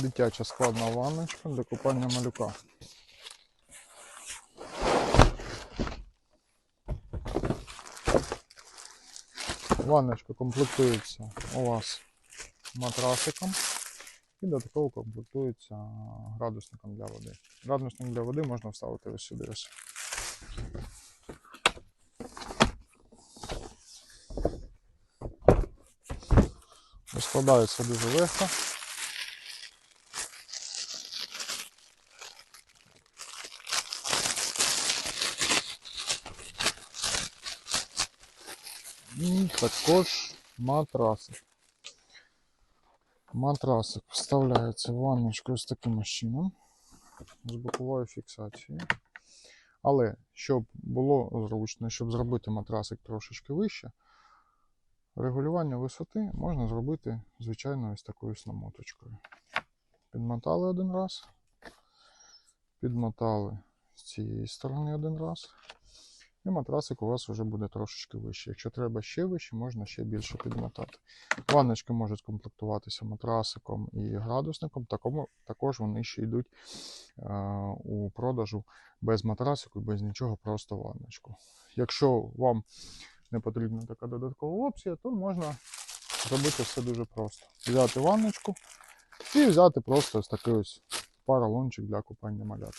дитяча складна ванночка для купання малюка. Ванночка комплектується у вас матрасиком і додатково комплектується градусником для води. Градусник для води можна вставити ось сюди. Ось. Розкладається дуже легко. І також матрасик. Матрасик вставляється в ванночку з таким чином, з боковою фіксацією. Але щоб було зручно, щоб зробити матрасик трошечки вище, регулювання висоти можна зробити, звичайно, ось такою намоточкою. Підмотали один раз, підмотали з цієї сторони один раз. І матрасик у вас вже буде трошечки вищий. Якщо треба ще вище, можна ще більше підмотати. Ванночки можуть комплектуватися матрасиком і градусником, такому, також вони ще йдуть е, у продажу без матрасику, без нічого, просто ванночку. Якщо вам не потрібна така додаткова опція, то можна зробити все дуже просто. Взяти ванночку і взяти просто ось такий ось паралончик для купання малят.